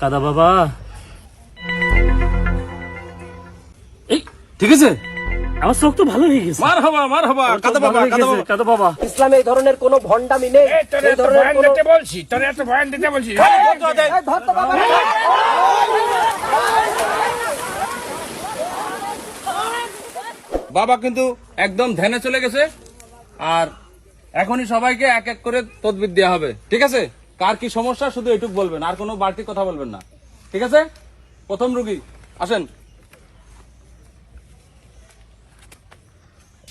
কাদা বাবা। এই ঠিক আছে? আমার চোখ তো ভালো হয়ে গেছে। মার হবা মার হবা কাদা বাবা কাদা বাবা। কাদা বাবা। ইসলামে এই ধরনের কোনো ভণ্ডামি নেই। এই ধরনের কোনো দিতে বলছি তোর এত দিতে বলছি। ধর তো বাবা। বাবা। কিন্তু একদম ধ্যানে চলে গেছে আর এখনই সবাইকে এক এক করে তদবির দেওয়া হবে। ঠিক আছে? কার কি সমস্যা শুধু এটুক বলবেন আর কোনো বাড়তি কথা বলবেন না। ঠিক আছে? প্রথম রুগী আসেন।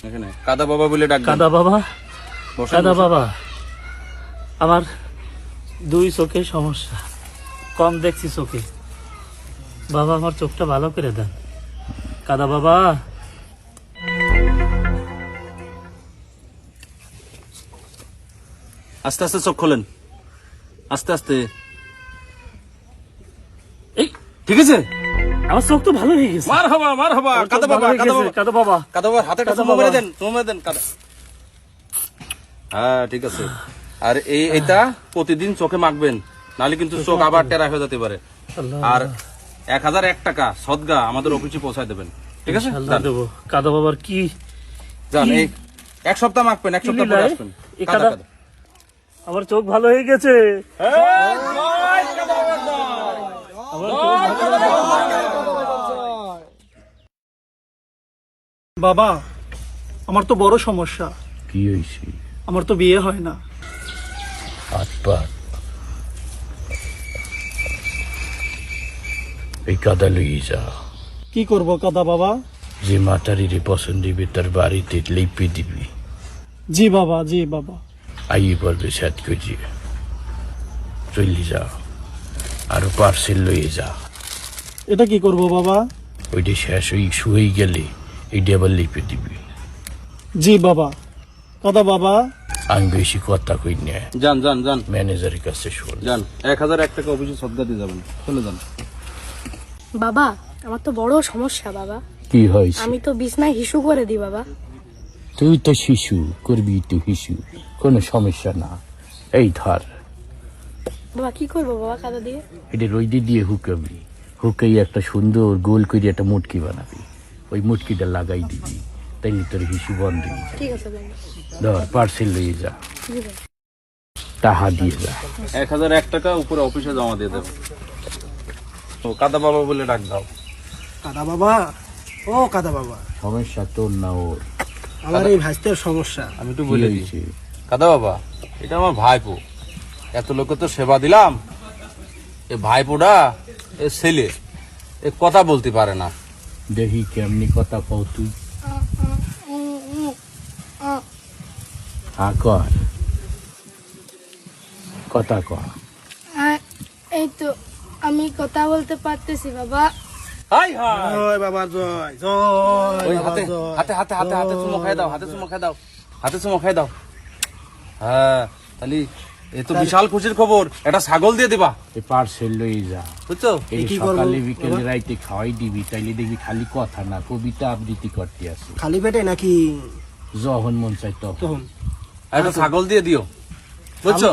এখানে কাদা বাবা বলে ডাক কাদা বাবা? কাদা বাবা আমার দুই চোখে সমস্যা। কম দেখছি চোখে। বাবা আমার চোখটা ভালো করে দেন। কাদা বাবা? আস্তে আস্তে চোখ খোলেন। আস্তে আস্তে। এই ঠিক আছে? আমার চোখ তো ভালো হয়ে গেছে। মার হবা মার হবা কাদা বাবা কাদা বাবা। কাদা বাবা। কাদা বাবার হাতে একটা কাদা মেরে দেন মেরে দেন কাদা। হ্যাঁ ঠিক আছে। আর এই এটা প্রতিদিন চোখে মাখবেন নাহলে কিন্তু চোখ আবার টেরা হয়ে যেতে পারে। আর এক হাজার এক টাকা সদগা আমাদের অফিসে পৌঁছায় দেবেন। ঠিক আছে? দেবো। কাদা বাবার কি? এই এক সপ্তাহ মাখবেন এক সপ্তাহ পরে আসবেন। কাদা- কাদা। আমার চোখ ভালো হয়ে গেছে। বাবা আমার তো বড় সমস্যা। কি হয়েছে? আমার তো বিয়ে হয় না। এই কাদা লইয়ে যা। কি করব কাদা বাবা? যে মাতারিরে পছন্দ দিবে তার বাড়িতে লিপি দিবি। জি বাবা জি বাবা। আইয়ে পড়বে সাত কেজি। চলি যা আরও পার্সেল লইয়ে যা। এটা কি করব বাবা? ওইটা শেষ হয়ে শুয়ে গেলে এইটা আবার লিপে দিবি। জি বাবা। কাদা বাবা। আমি বেশি কথা কই না। যান যান যান। ম্যানেজারের কাছে শোন। যান এক হাজার এক টাকা অফিসে সদগা দিয়ে যাবেন। চলে যান। বাবা আমার তো বড় সমস্যা বাবা। কি হয়েছে? আমি তো বিছনায় হিসু করে দিই বাবা। তুই তো শিশু করবি তুই শিশু কোনো সমস্যা না। এই ধর। বাবা কি করব বাবা কাদা দিয়ে? এটা রইদে দিয়ে হুকাবি। হুকাই একটা সুন্দর গোল করে একটা মুটকি বানাবি। ওই মুটকিটা লাগাই দিবি। তাইলে তোর হিসু বন্ধ ঠিক আছে ধর পার্সেল লইয়ে যা। টাহা দিয়ে যা। এক হাজার এক টাকা উপরে অফিসে জমা দিয়ে দেবেন ও কাদা বাবা বলে ডাক দাও। কাদা বাবা? ও কাদা বাবা। সমস্যা তোর না ওর। আমার এই ভাইস্তের সমস্যা। আমি একটু বলে দিই। হয়েছে? কাদা বাবা এটা আমার ভাইপো। এত লোকে তো সেবা দিলাম। এ ভাইপোটা এ ছেলে এ কথা বলতে পারে না। দেখি কেমনি কথা কও তুই। হ্যাঁ কর। কথা কর। এই তো আমি কথা বলতে পারতেছি বাবা। High high. জয় বাবা জয় জয় ওই হাতে হাতে হাতে হাতে হাতে চুমো খাই দাও হাতে চুমো খাই দাও হাতে চুমো খাই দাও। হ্যাঁ তাহলে এ তো বিশাল খুশির খবর। এটা ছাগল দিয়ে দিবা। এই পার্সেল লইয়ে যা। বুঝছ? এই কি করব, সকালে বিকেলে রাইতে খাওয়াই দিবি তাইলে দেখবি খালি কথা না কবিতা আবৃত্তি করতে আসে খালি পেটে নাকি? যখন মন চাই তখন একটা ছাগল দিয়ে দিও। বুঝছ?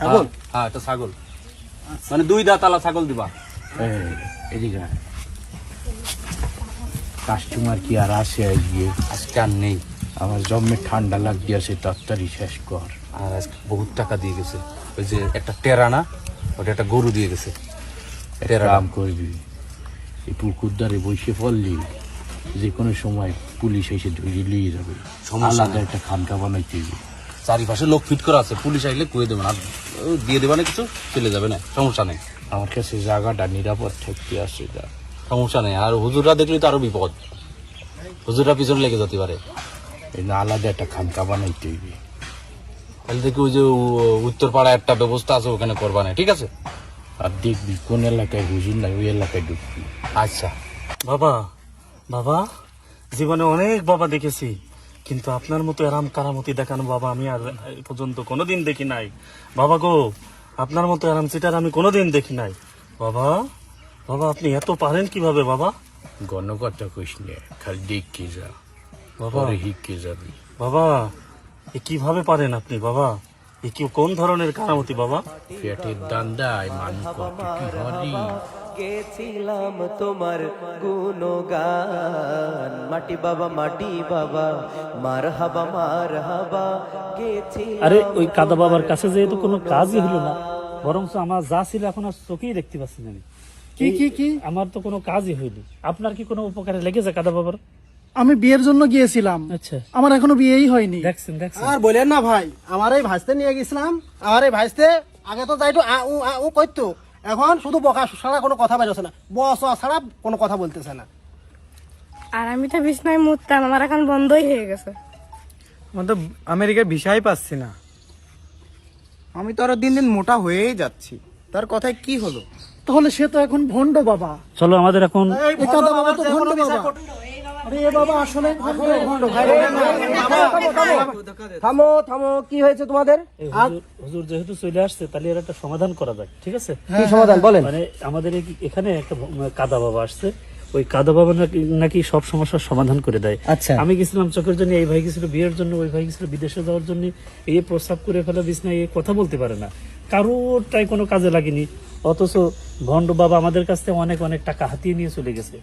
ছাগল? হ্যাঁ একটা ছাগল। মানে দুই দাঁতালা ছাগল দিবা। এদিকে। কাস্টমার কি আর আসে আজকে আজকে আর নেই। আমার জন্মে ঠান্ডা লাগতে আছে তাড়াতাড়ি শেষ কর। আর আজকে বহুত টাকা দিয়ে গেছে। ওই যে একটা টেরা না ওটা একটা গরু দিয়ে গেছে। কাম করবি এই পুকুর ধারে বসে পড়লি যে কোনো সময় পুলিশ এসে ধরে নিয়ে যাবে। আলাদা একটা খানকা বানাইতে হবে। চারিপাশে লোক ফিট করা আছে পুলিশ আসলে কুয়ে দেবে না দিয়ে দেবে না কিছু চলে যাবে না সমস্যা নেই। আমার কাছে জায়গাটা নিরাপদ থাকতে আসে যা। সমস্যা নেই। আর হুজুররা দেখলে তো আরও বিপদ। হুজুররা পিছনে লেগে যেতে পারে। এই না আলাদা একটা খানকা বানাইতে হইবে। তাহলে দেখি ওই যে উ- উত্তর পাড়ায় একটা ব্যবস্থা আছে ওখানে করবা না। ঠিক আছে? আর দেখবি কোন এলাকায় হুজুর নাই ওই এলাকায় ঢুকবি। আচ্ছা। বাবা বাবা জীবনে অনেক বাবা দেখেছি। কিন্তু আপনার মতো এরাম কারামতি দেখানো বাবা আমি আর এই পর্যন্ত কোনোদিন দেখি নাই। বাবা গো আপনার মতো এরাম সিটার আমি কোনোদিন দেখি নাই। বাবা বাবা আপনি এত পারেন কীভাবে বাবা? গণকর্তা কইস নে খালি দেখকে যা বাবা। হিককে যাবি। বাবা এ কীভাবে পারেন আপনি বাবা? এ কি কোন ধরনের কারামতি বাবা? পেটের দান্দায় মানুষ কত কি হরি। গেছিলাম তোমার গুণগান। মাটি বাবা মাটি বাবা মার হাবা মার হাবা গেছিলাম আরে ওই কাদা বাবার কাছে যেহেতু কোনো কাজই হলো না বরং আমার যা ছিল এখন আর চোখেই দেখতে পাচ্ছি না আমি। কি কি কি? আমার তো কোনো কাজই হয়নি। আপনার কি কোনো উপকারে লেগেছে কাদা বাবার? আমি বিয়ের জন্য গিয়েছিলাম। আচ্ছা। আমার এখনও বিয়েই হয়নি। দেখছেন দেখছেন। আর বলেন না ভাই আমার এই ভাইস্তে নিয়ে গেছিলাম আমার এই ভাইস্তে আগে তো যাইতো আ উ আ উ করতো। এখন শুধু বকা ছাড়া কোনো কথা বেরোছে না। বস ছাড়া কোনো কথা বলতেছে না। আর আমি তো বিছনায় মুততাম আমার এখন বন্ধই হয়ে গেছে। আমি তো আমেরিকার ভিসাই পাচ্ছি না। আমি তো আরও দিন দিন মোটা হয়েই যাচ্ছি। তার কথায় কি হলো? তাহলে সে তো এখন ভণ্ড বাবা। চলো আমাদের এখন এই এই কাদা বাবা তো যে ভণ্ড কোনো বিষয় বাবা করতে- আরে এ বাবা আসলে ভণ্ড। থামো থামো। কি হয়েছে তোমাদের? হুজুর- হুজুর যেহেতু চলে আসছে তাহলে এর একটা সমাধান করা যাক ঠিক আছে? কি সমাধান? বলেন। মানে আমাদের এখানে একটা কাদা বাবা আসছে। ওই কাদা বাবা নাকি নাকি সব সমস্যার সমাধান করে দেয়। আচ্ছা। আমি গেছিলাম চোখের জন্য এই ভাই গেছিল বিয়ের জন্য ওই ভাই গেছিল বিদেশে যাওয়ার জন্য। এই প্রস্তাব করে ফেলা বিছনা এই কথা বলতে পারে না। কারোরটাই কোনো কাজে লাগেনি। অথচ ভণ্ড বাবা আমাদের কাছ থেকে অনেক অনেক টাকা হাতিয়ে নিয়ে চলে গেছে।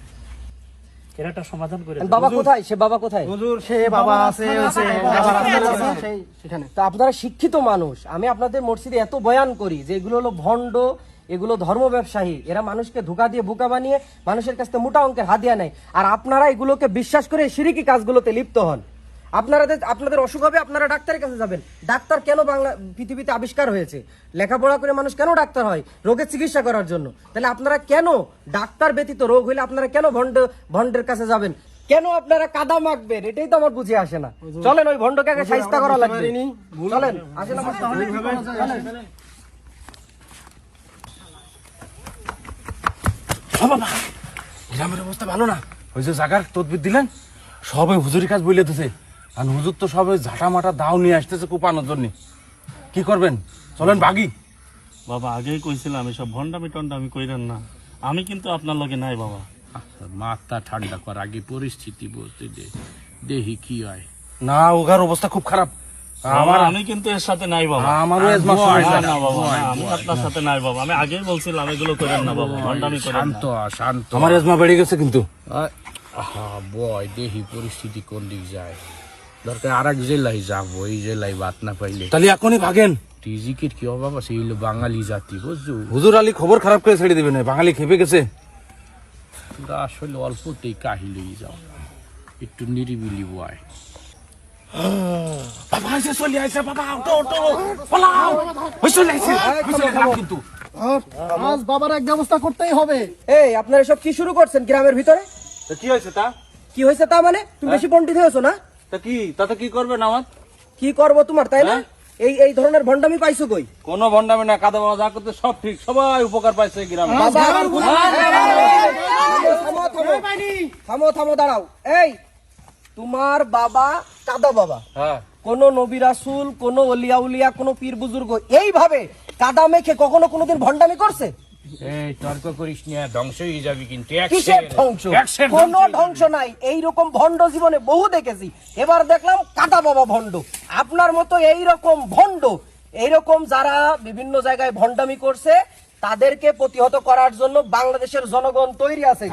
এর একটা সমাধান করে বাবা কোথায়? সে বাবা কোথায়? হুজুর সে বাবা আছে আছে, বাবা আছে, সেই সেখানে। তা আপনারা শিক্ষিত মানুষ। আমি আপনাদের মসজিদে এত বয়ান করি যে এগুলো হলো ভণ্ড এগুলো ধর্ম ব্যবসায়ী। এরা মানুষকে ধোকা দিয়ে বোকা বানিয়ে মানুষের কাছ থেকে মোটা অঙ্কের হাদিয়া নেয়। আর আপনারা এগুলোকে বিশ্বাস করে সিরিকি কাজগুলোতে লিপ্ত হন। আপনারা আপনাদের অসুখ হবে আপনারা ডাক্তারের কাছে যাবেন। ডাক্তার কেন বাংলা পৃথিবীতে আবিষ্কার হয়েছে? লেখাপড়া করে মানুষ কেন ডাক্তার হয়? রোগের চিকিৎসা করার জন্য। তাহলে আপনারা কেন ডাক্তার ব্যতীত রোগ হইলে আপনারা কেন ভণ্ড ভণ্ডের কাছে যাবেন? কেন আপনারা কাদা মাখবেন? এটাই তো আমার বুঝে আসে না। চলেন ওই ভণ্ডকে আগে সাহিস্তা করা লাগবে। চলেন আসেন আমার গ্রামের অবস্থা ভালো না। ওই যে জাগার তদবির দিলেন সবাই হুজুরি কাজ বলে দিতেছে আর হুজুর তো সবাই ঝাঁটা মাটা দাও নিয়ে আসতেছে কুপানোর জন্য। কি করবেন? চলেন বাগি। বাবা আগেই কইছিলাম এসব ভণ্ডামি টন্ডামি কইরেন না। আমি কিন্তু আপনার লগে নাই বাবা। মাথা ঠান্ডা কর আগে পরিস্থিতি বলতে দে। দেখি কি হয়। না ওগার অবস্থা খুব খারাপ। আমার আমি কিন্তু এর সাথে নাই বাবা। আমারও এজমা সমস্যা। না বাবা। আমি আপনার সাথে নাই বাবা। আমি আগেই বলছিলাম এগুলো করেন না বাবা ভণ্ডামি করেন শান্ত শান্ত আমার এজমা বেড়ে গেছে কিন্তু। আহা বয় দেখি পরিস্থিতি কোন দিক যায়। দরকার আর এক জেলায় যাব এই জেলায় বাত না পাইলে। তাহলে এখনই ভাগেন। টিজিকের কি অভাব আছে? বাঙালি জাতি বুঝছ? হুজুর আলী খবর খারাপ করে ছেড়ে দিবেন বাঙালি খেপে গেছে। তোরা আসলে অল্পতেই কাহিলেই যাও। একটু নিরিবিলি বয়। বাবা এসে চলে আসছে বাবা ওটো ওটো পালাও। ওই চলে আসছে ওই চলে আসছে, কিন্তু। আজ বাবার এক ব্যবস্থা করতেই হবে। এই আপনারা সব কি শুরু করছেন গ্রামের ভিতরে? কি হয়েছে তা? কি হয়েছে তা মানে? তুমি বেশি পণ্ডিত হয়েছো না? তা কি তাতে কি করবেন আমার কি করব তোমার তাই না? এই এই ধরনের ভণ্ডামি পাইছো কই? কোনো ভণ্ডামি না কাদা বাবা যা করতে সব ঠিক সবাই উপকার পাইছে গ্রামে। থামো, থামো, থামো থামো দাঁড়াও। এই তোমার বাবা কাদা বাবা। হ্যাঁ। কোন নবী রাসূল কোন অলিয়া উলিয়া কোন পীর বুজুর্গ এইভাবে কাদা মেখে কখনো কোনোদিন ভণ্ডামি করছে? এই তর্ক করিস নিয়ে ধ্বংস হয়ে যাবি কিন্তু কিসের ধ্বংস একশের ধ্বংস নাই এইরকম ভণ্ড জীবনে বহু দেখেছি এবার দেখলাম কাদা বাবা ভণ্ড আপনার মতো এইরকম ভণ্ড এইরকম যারা বিভিন্ন জায়গায় ভণ্ডামি করছে তাদেরকে প্রতিহত করার জন্য বাংলাদেশের জনগণ তৈরি আছে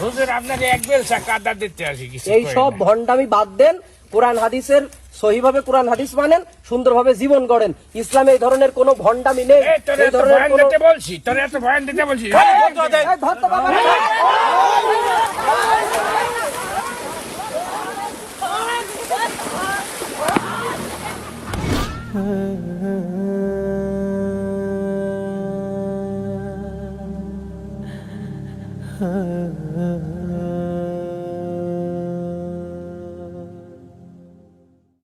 হুজুর আপনাকে এক বেলসা কাদা দিতে আসি এই সব ভণ্ডামি বাদ দেন কোরআন হাদিসের সহিভাবে কোরআন হাদিস মানেন সুন্দরভাবে জীবন গড়েন। ইসলামে এই ধরনের কোনো ভণ্ডামি নেই এই ধরনের কোনো বলছি তোর এত বয়ান দিতে বলছি। এই,